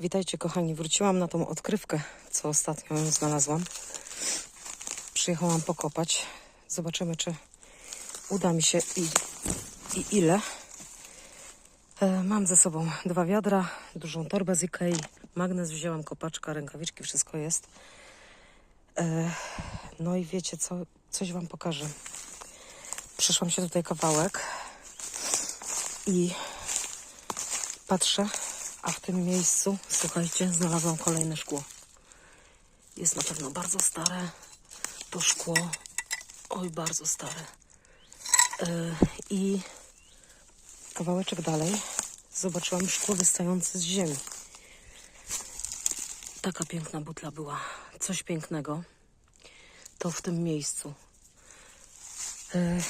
Witajcie kochani, wróciłam na tą odkrywkę, co ostatnio ją znalazłam. Przyjechałam pokopać. Zobaczymy, czy uda mi się i, i ile. E, mam ze sobą dwa wiadra, dużą torbę z Ikei, magnes wzięłam, kopaczka, rękawiczki, wszystko jest. E, no i wiecie co, coś wam pokażę. Przyszłam się tutaj kawałek i patrzę, a w tym miejscu, słuchajcie, znalazłam kolejne szkło. Jest na pewno bardzo stare. To szkło, oj, bardzo stare. E, I kawałeczek dalej zobaczyłam szkło wystające z ziemi. Taka piękna butla była. Coś pięknego. To w tym miejscu. E,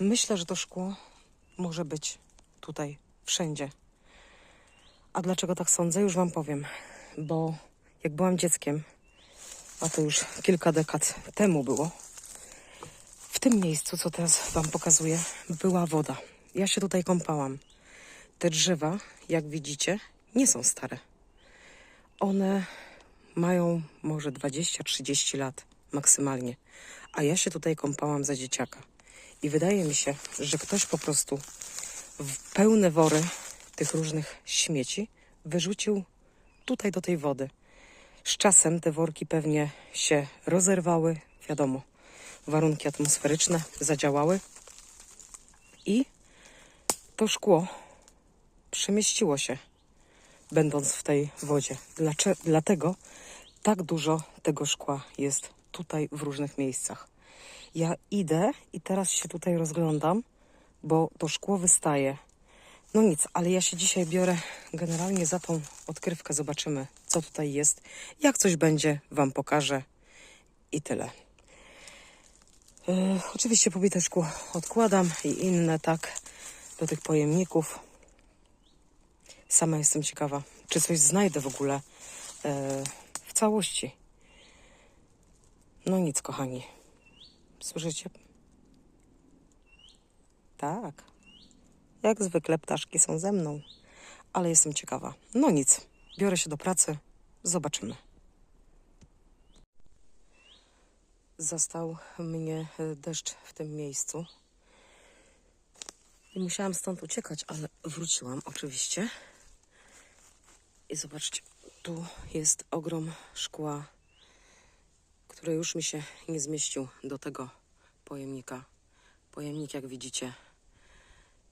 myślę, że to szkło może być tutaj, wszędzie. A dlaczego tak sądzę? Już Wam powiem. Bo jak byłam dzieckiem, a to już kilka dekad temu było, w tym miejscu, co teraz Wam pokazuję, była woda. Ja się tutaj kąpałam. Te drzewa, jak widzicie, nie są stare. One mają może 20-30 lat maksymalnie. A ja się tutaj kąpałam za dzieciaka. I wydaje mi się, że ktoś po prostu w pełne wory tych różnych śmieci wyrzucił tutaj do tej wody. Z czasem te worki pewnie się rozerwały, wiadomo, warunki atmosferyczne zadziałały i to szkło przemieściło się, będąc w tej wodzie. Dlacze- dlatego tak dużo tego szkła jest tutaj w różnych miejscach. Ja idę i teraz się tutaj rozglądam, bo to szkło wystaje. No nic, ale ja się dzisiaj biorę generalnie za tą odkrywkę. Zobaczymy, co tutaj jest. Jak coś będzie, Wam pokażę i tyle. E, oczywiście pobite szkło odkładam i inne tak do tych pojemników. Sama jestem ciekawa, czy coś znajdę w ogóle e, w całości. No nic, kochani. Słyszycie? Tak. Jak zwykle ptaszki są ze mną, ale jestem ciekawa. No nic, biorę się do pracy, zobaczymy. Zastał mnie e, deszcz w tym miejscu. I musiałam stąd uciekać, ale wróciłam oczywiście. I zobaczcie, tu jest ogrom szkła, który już mi się nie zmieścił do tego pojemnika. Pojemnik, jak widzicie,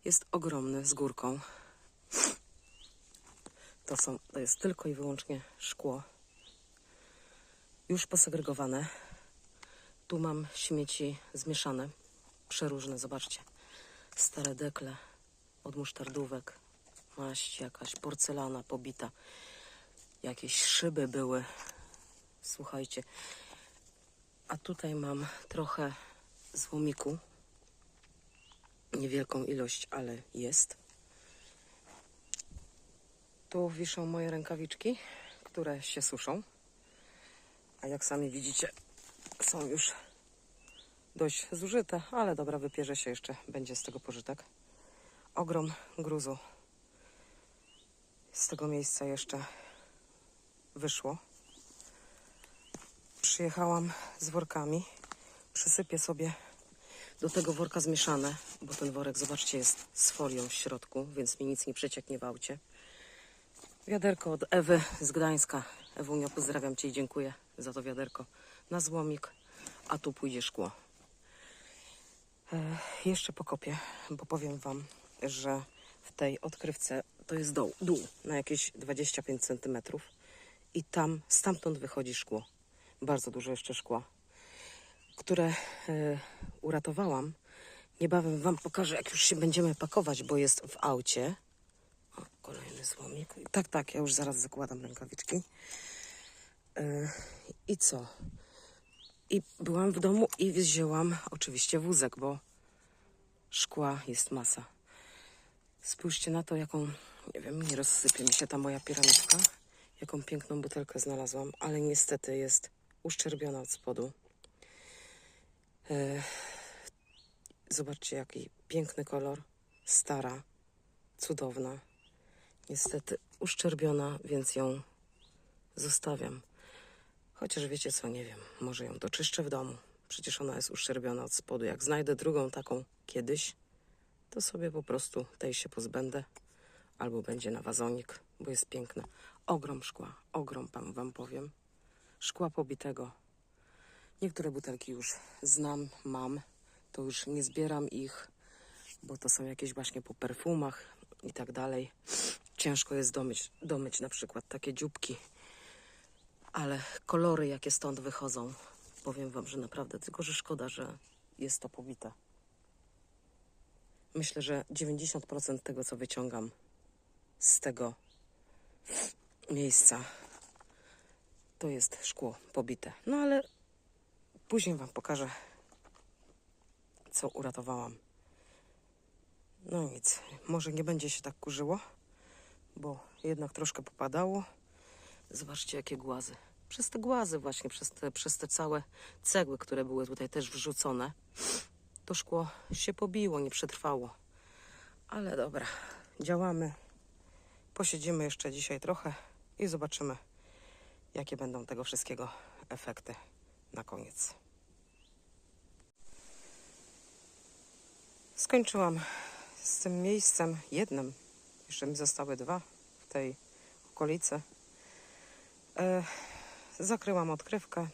jest ogromny z górką. To, są, to jest tylko i wyłącznie szkło. Już posegregowane. Tu mam śmieci zmieszane, przeróżne, zobaczcie. Stare dekle od musztardówek, maść jakaś, porcelana pobita. Jakieś szyby były. Słuchajcie. A tutaj mam trochę złomiku niewielką ilość, ale jest. Tu wiszą moje rękawiczki, które się suszą. A jak sami widzicie, są już dość zużyte, ale dobra, wypierze się jeszcze, będzie z tego pożytek. Ogrom gruzu z tego miejsca jeszcze wyszło. Przyjechałam z workami. Przysypię sobie do tego worka zmieszane, bo ten worek, zobaczcie, jest z folią w środku, więc mi nic nie przecieknie w aucie. Wiaderko od Ewy z Gdańska. Ewunio, pozdrawiam Cię i dziękuję za to wiaderko na złomik, a tu pójdzie szkło. E, jeszcze pokopię, bo powiem Wam, że w tej odkrywce to jest dół, dół na jakieś 25 cm i tam, stamtąd wychodzi szkło. Bardzo dużo jeszcze szkła które e, uratowałam. Niebawem Wam pokażę, jak już się będziemy pakować, bo jest w aucie. O, kolejny złomik. Tak, tak, ja już zaraz zakładam rękawiczki. E, I co? I byłam w domu i wzięłam oczywiście wózek, bo szkła jest masa. Spójrzcie na to, jaką, nie wiem, nie rozsypie mi się ta moja piramidka. Jaką piękną butelkę znalazłam, ale niestety jest uszczerbiona od spodu. E, Zobaczcie, jaki piękny kolor. Stara, cudowna. niestety uszczerbiona, więc ją zostawiam. Chociaż wiecie co, nie wiem, może ją doczyszczę w domu. Przecież ona jest uszczerbiona od spodu. Jak znajdę drugą taką kiedyś, to sobie po prostu tej się pozbędę. Albo będzie na wazonik, bo jest piękna. Ogrom szkła, ogrom wam powiem. Szkła pobitego. Niektóre butelki już znam, mam. To już nie zbieram ich, bo to są jakieś właśnie po perfumach i tak dalej. Ciężko jest domyć, domyć na przykład takie dzióbki. Ale kolory, jakie stąd wychodzą, powiem wam, że naprawdę, tylko że szkoda, że jest to pobite. Myślę, że 90% tego, co wyciągam z tego miejsca, to jest szkło pobite. No ale później wam pokażę, co uratowałam. No nic, może nie będzie się tak kurzyło, bo jednak troszkę popadało. Zobaczcie, jakie głazy. Przez te głazy właśnie, przez te, przez te całe cegły, które były tutaj też wrzucone, to szkło się pobiło, nie przetrwało. Ale dobra, działamy. Posiedzimy jeszcze dzisiaj trochę i zobaczymy, jakie będą tego wszystkiego efekty na koniec. Skończyłam z tym miejscem jednym. Jeszcze mi zostały dwa w tej okolicy. E, zakryłam odkrywkę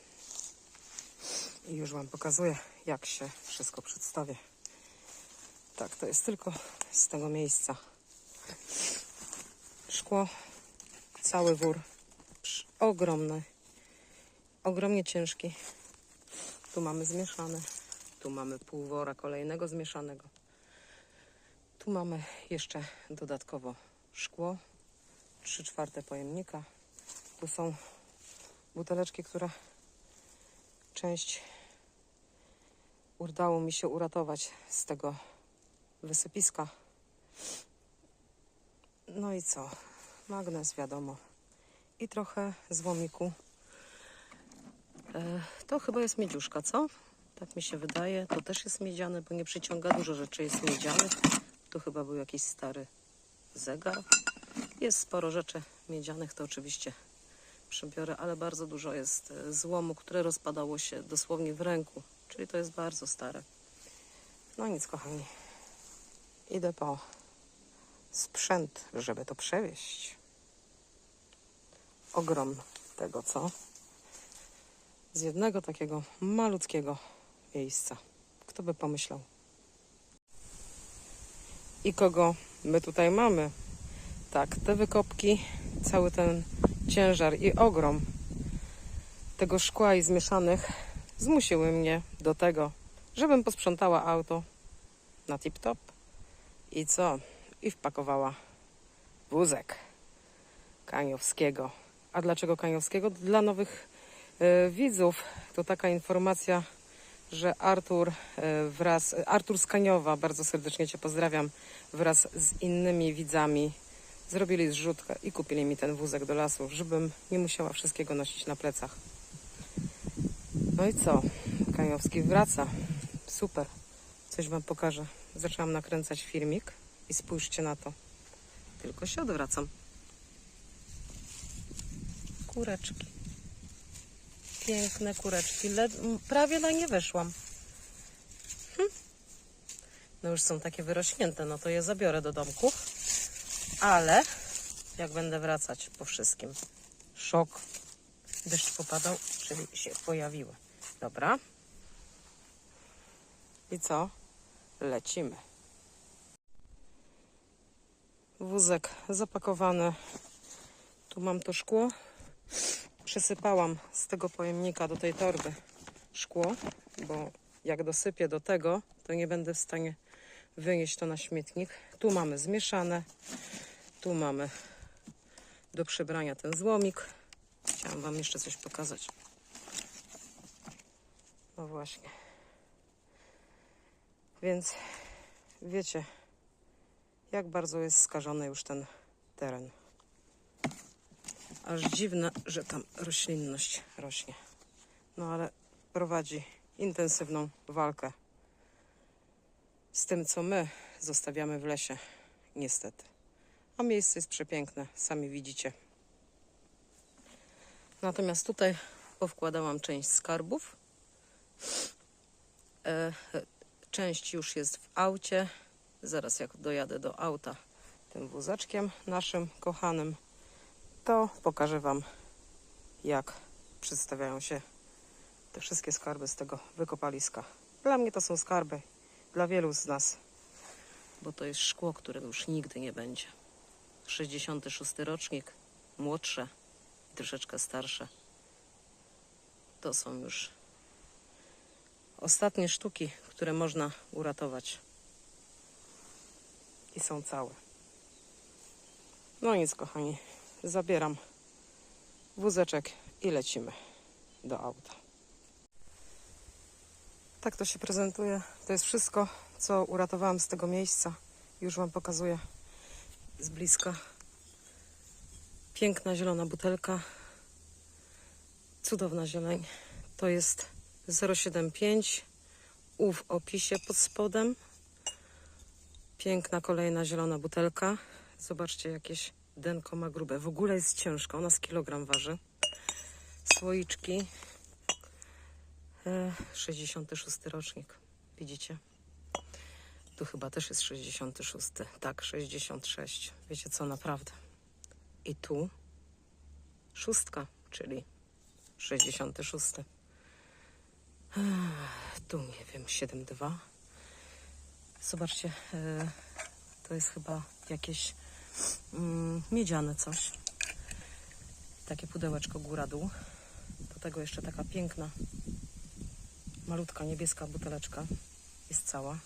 i już Wam pokazuję, jak się wszystko przedstawię. Tak, to jest tylko z tego miejsca. Szkło, cały wór, ogromny, ogromnie ciężki. Tu mamy zmieszane, tu mamy pół wora kolejnego zmieszanego. Tu mamy jeszcze dodatkowo szkło, 3 czwarte pojemnika. Tu są buteleczki, które część udało mi się uratować z tego wysypiska. No i co? Magnes, wiadomo. I trochę złomiku. E, to chyba jest miedziuszka, co? Tak mi się wydaje. To też jest miedziane, bo nie przyciąga. Dużo rzeczy jest miedzianych. Tu chyba był jakiś stary zegar. Jest sporo rzeczy miedzianych, to oczywiście przebiorę, ale bardzo dużo jest e, złomu, które rozpadało się dosłownie w ręku. Czyli to jest bardzo stare. No nic, kochani. Idę po sprzęt, żeby to przewieźć. Ogrom tego, co? Z jednego takiego malutkiego miejsca. Kto by pomyślał? I kogo my tutaj mamy? Tak, te wykopki, cały ten ciężar i ogrom tego szkła i zmieszanych zmusiły mnie do tego, żebym posprzątała auto na tip-top i co? I wpakowała wózek Kaniowskiego. A dlaczego Kaniowskiego? Dla nowych widzów to taka informacja, że Artur e, wraz, Artur z Kaniowa, bardzo serdecznie Cię pozdrawiam, wraz z innymi widzami zrobili zrzutkę i kupili mi ten wózek do lasu, żebym nie musiała wszystkiego nosić na plecach. No i co? Kaniowski wraca. Super. Coś Wam pokażę. Zaczęłam nakręcać filmik i spójrzcie na to. Tylko się odwracam. Kureczki. Piękne kureczki. Prawie na nie weszłam. Hm. No już są takie wyrośnięte, no to je zabiorę do domku. Ale jak będę wracać po wszystkim. Szok. Deszcz popadał, czyli się pojawiły. Dobra. I co? Lecimy. Wózek zapakowany. Tu mam to szkło. Przysypałam z tego pojemnika do tej torby szkło, bo jak dosypię do tego, to nie będę w stanie wynieść to na śmietnik. Tu mamy zmieszane. Tu mamy do przebrania ten złomik. Chciałam Wam jeszcze coś pokazać. No właśnie. Więc wiecie, jak bardzo jest skażony już ten teren. Aż dziwne, że tam roślinność rośnie. No ale prowadzi intensywną walkę z tym, co my zostawiamy w lesie, niestety. A miejsce jest przepiękne, sami widzicie. Natomiast tutaj powkładałam część skarbów. E, część już jest w aucie. Zaraz jak dojadę do auta tym wózeczkiem naszym kochanym, to pokażę Wam jak przedstawiają się te wszystkie skarby z tego wykopaliska. Dla mnie to są skarby, dla wielu z nas, bo to jest szkło, które już nigdy nie będzie. 66 rocznik, młodsze i troszeczkę starsze. To są już ostatnie sztuki, które można uratować. I są całe. No nic, kochani, zabieram wózeczek i lecimy do auta. Tak to się prezentuje. To jest wszystko, co uratowałam z tego miejsca. Już Wam pokazuję z bliska. Piękna zielona butelka. Cudowna zieleń. To jest 075. U w opisie pod spodem. Piękna kolejna zielona butelka. Zobaczcie, jakieś denko ma grube. W ogóle jest ciężka. Ona z kilogram waży. Słoiczki. E, 66 rocznik. Widzicie? Tu chyba też jest 66. Tak, 66. Wiecie co, naprawdę. I tu szóstka, czyli 66. Ech, Tu nie wiem, 7,2. Zobaczcie, e, to jest chyba jakieś mm, miedziane coś. Takie pudełeczko góra-dół. Do tego jeszcze taka piękna, malutka niebieska buteleczka jest cała.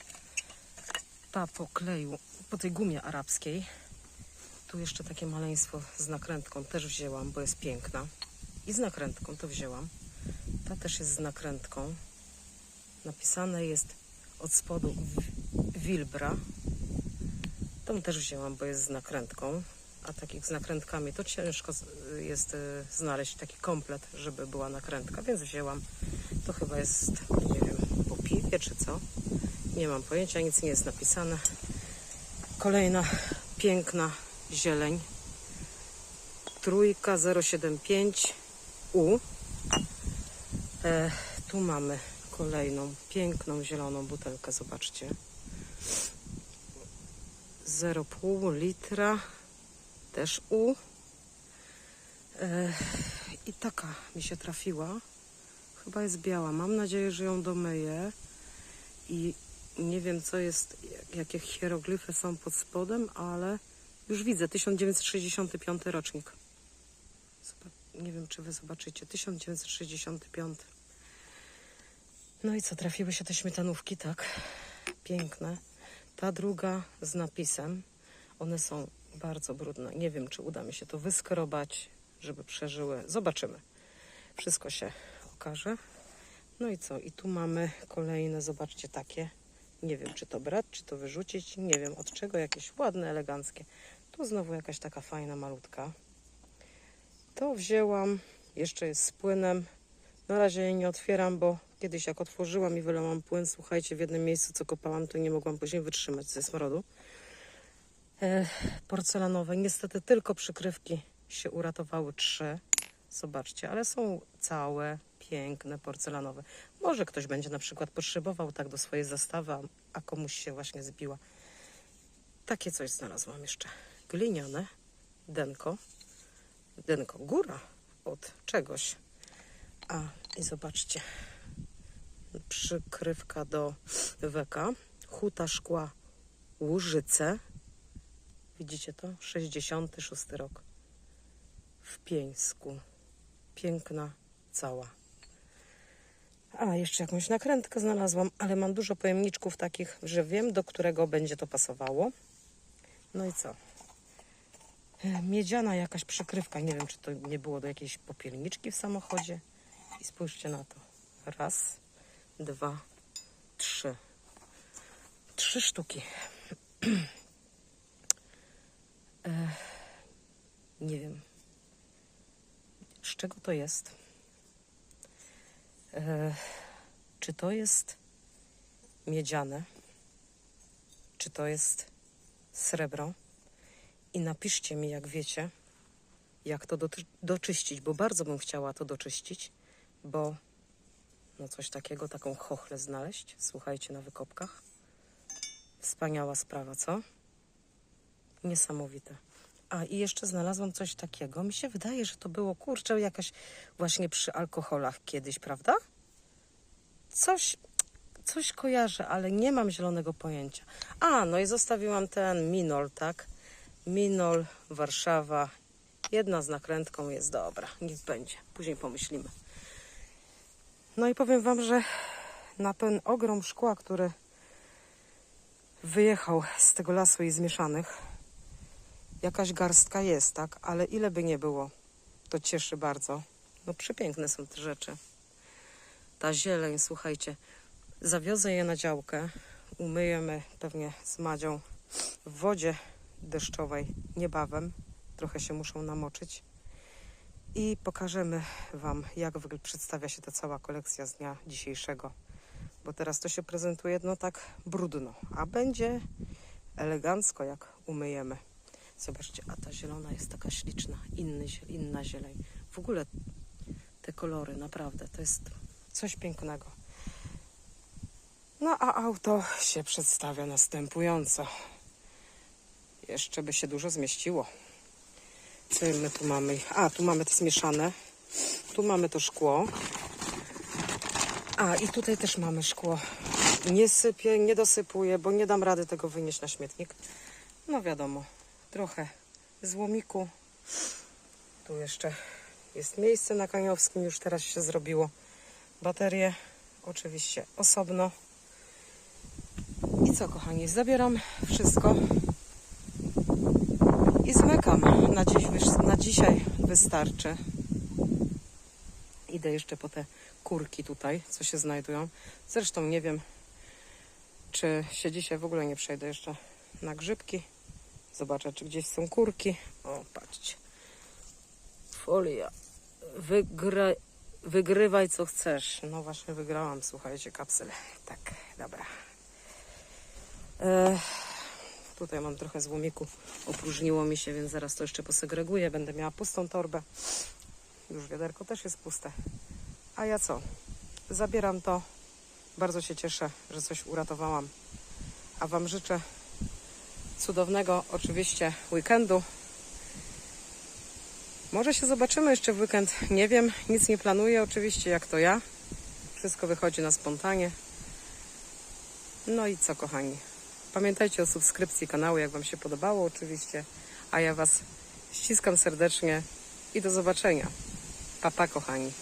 Ta po kleju, po tej gumie arabskiej. Tu jeszcze takie maleństwo z nakrętką też wzięłam, bo jest piękna. I z nakrętką to wzięłam. Ta też jest z nakrętką. Napisane jest od spodu Wi- Wilbra. Tą też wzięłam, bo jest z nakrętką. A takich z nakrętkami to ciężko jest y, znaleźć taki komplet, żeby była nakrętka, więc wzięłam. To chyba jest, nie wiem, po piwie czy co. Nie mam pojęcia, nic nie jest napisane. Kolejna piękna zieleń. Trójka 075 U. E, tu mamy kolejną piękną zieloną butelkę, zobaczcie. 0,5 litra, też U. E, I taka mi się trafiła. Chyba jest biała. Mam nadzieję, że ją domyję. I nie wiem, co jest, jakie hieroglify są pod spodem, ale już widzę 1965 rocznik. Nie wiem, czy wy zobaczycie. 1965. No i co, trafiły się te śmietanówki, tak? Piękne. Ta druga z napisem. One są bardzo brudne. Nie wiem, czy uda mi się to wyskrobać, żeby przeżyły. Zobaczymy. Wszystko się okaże. No i co? I tu mamy kolejne, zobaczcie, takie. Nie wiem, czy to brać, czy to wyrzucić. Nie wiem od czego. Jakieś ładne, eleganckie. Tu znowu jakaś taka fajna, malutka. To wzięłam. Jeszcze jest z płynem. Na razie jej nie otwieram, bo kiedyś jak otworzyłam i wylałam płyn, słuchajcie, w jednym miejscu, co kopałam, to nie mogłam później wytrzymać ze smrodu. E, porcelanowe. Niestety tylko przykrywki się uratowały trzy. Zobaczcie, ale są całe, piękne, porcelanowe. Może ktoś będzie na przykład potrzebował tak do swojej zastawy, a- komuś się właśnie zbiła. Takie coś znalazłam jeszcze. Gliniane, denko. Denko, góra od czegoś. A, i zobaczcie. Przykrywka do weka. Huta szkła Łużyce. Widzicie to? 66 rok. W Pieńsku. Piękna, cała. A, jeszcze jakąś nakrętkę znalazłam, ale mam dużo pojemniczków takich, że wiem, do którego będzie to pasowało. No i co? E, Miedziana jakaś przykrywka. Nie wiem, czy to nie było do jakiejś popielniczki w samochodzie. I spójrzcie na to. Raz, dwa, trzy. Trzy sztuki. e, nie wiem. Z czego to jest? E, czy to jest miedziane? Czy to jest srebro? I napiszcie mi, jak wiecie, jak to doty- doczyścić, bo bardzo bym chciała to doczyścić, bo no coś takiego, taką chochlę znaleźć, słuchajcie, na wykopkach. Wspaniała sprawa, co? Niesamowite. A i jeszcze znalazłam coś takiego. Mi się wydaje, że to było kurczę jakaś właśnie przy alkoholach kiedyś, prawda? Coś, coś kojarzę, ale nie mam zielonego pojęcia. A, no i zostawiłam ten Minol, tak? Minol, Warszawa. Jedna z nakrętką jest dobra. Niech będzie. Później pomyślimy. No i powiem Wam, że na ten ogrom szkła, który wyjechał z tego lasu i zmieszanych, jakaś garstka jest, tak? Ale ile by nie było, to cieszy bardzo. No przepiękne są te rzeczy. Ta zieleń, słuchajcie, zawiozę je na działkę, umyjemy pewnie z Madzią w wodzie deszczowej niebawem. Trochę się muszą namoczyć. I pokażemy Wam, jak w ogóle przedstawia się ta cała kolekcja z dnia dzisiejszego. Bo teraz to się prezentuje no tak brudno, a będzie elegancko, jak umyjemy. Zobaczcie, a ta zielona jest taka śliczna, inny, inna zieleń. W ogóle te kolory, naprawdę, to jest coś pięknego. No a auto się przedstawia następująco. Jeszcze by się dużo zmieściło. Co my tu mamy? A, tu mamy to zmieszane. Tu mamy to szkło. A, i tutaj też mamy szkło. Nie sypię, nie dosypuję, bo nie dam rady tego wynieść na śmietnik. No wiadomo, trochę złomiku. Tu jeszcze jest miejsce na kaniowskim, już teraz się zrobiło. Baterie oczywiście osobno. I co, kochani, zabieram wszystko. Na, dziś, na dzisiaj wystarczy. Idę jeszcze po te kurki tutaj, co się znajdują. Zresztą nie wiem, czy się dzisiaj w ogóle nie przejdę jeszcze na grzybki. Zobaczę, czy gdzieś są kurki. O, patrzcie. Folia. Wygra... Wygrywaj co chcesz. No właśnie wygrałam, słuchajcie, kapsel. Tak, dobra. E, tutaj mam trochę złomiku. Opróżniło mi się, więc zaraz to jeszcze posegreguję. Będę miała pustą torbę. Już wiaderko też jest puste. A ja co? Zabieram to. Bardzo się cieszę, że coś uratowałam. A Wam życzę cudownego oczywiście weekendu. Może się zobaczymy jeszcze w weekend. Nie wiem, nic nie planuję oczywiście, jak to ja. Wszystko wychodzi na spontanie. No i co, kochani? Pamiętajcie o subskrypcji kanału, jak Wam się podobało oczywiście. A ja Was ściskam serdecznie i do zobaczenia. Pa, pa, kochani.